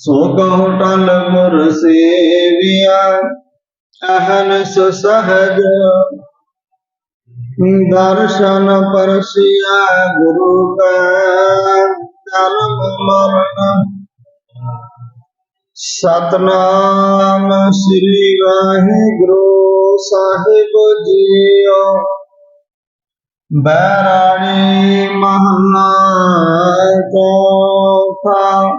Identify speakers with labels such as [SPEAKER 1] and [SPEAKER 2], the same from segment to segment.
[SPEAKER 1] ਸੋ ਕਹੋ ਟਲ ਗੁਰ ਸੇਵਿਆ ਅਹਨਸ ਸਹਜ ਦਰਸ਼ਨ ਪਰਸਿਆ ਗੁਰੂ ਕੈ ਜਨਮ ਮਰਨ। ਸਤਨਾਮ ਸ੍ਰੀ ਵਾਹਿਗੁਰੂ ਸਾਹਿਬ ਜੀਓ। ਬੈਰਾਣੀ ਮਹਲਾ ਚੌਥਾ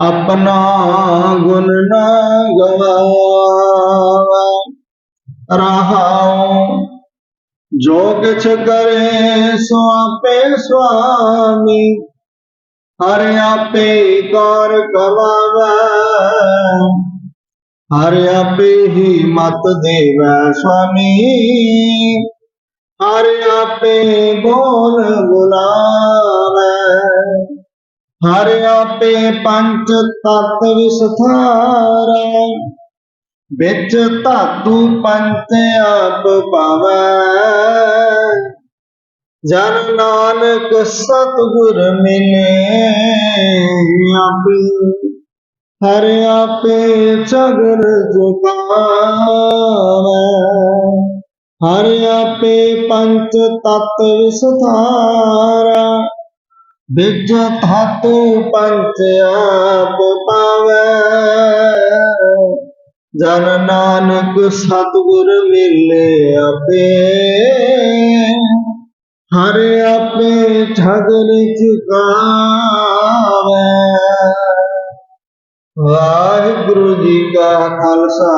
[SPEAKER 1] ਆਪਣਾ ਗੁਣ ਨਾ ਗਵਾਵੇ। ਰਹਾਉ ਜੋ ਕਿਛ ਕਰੇ ਸੋ ਆਪੇ ਸੁਆਮੀ, ਹਰ ਆਪੇ ਕਰ ਕਮਾਵੇ। ਹਰ ਆਪੇ ਹੀ ਮਤ ਦੇਵੈ ਸੁਆਮੀ, ਹਰ ਆਪੇ ਬੋਲ ਬੁਲਾਵੇ। ਹਰ ਆਪੇ ਪੰਚ ਤਤ ਵਿਸਥਾਰੈ। ਵਿੱਚ ਧਾਤੂ ਪੰਚ ਆਪ ਪਾਵੈ ਜਨ ਨਾਨਕ ਸਤਿਗੁਰ ਮਿਲੇ ਆਪੇ। ਹਰ ਆਪੇ ਚਗਰ ਜੁਗਾਵੈ। ਹਰ ਆਪੇ ਪੰਚ ਤਤ ਵਿਸਥਾਰਾ। ਵਿੱਚ ਧਾਤੂ ਪੰਚ ਆਪ ਪਾਵੈ। ਜਨ ਨਾਨਕ ਸਤਿਗੁਰ ਮਿਲੇ ਆਪੇ। ਹਰ ਆਪੇ ਠਗਰ ਚੁਕਾਵੇ ਵਾਹਿਗੁਰੂ ਜੀ ਕਾ ਖਾਲਸਾ,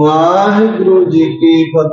[SPEAKER 1] ਵਾਹਿਗੁਰੂ ਜੀ ਕੀ ਫਤਿਹ।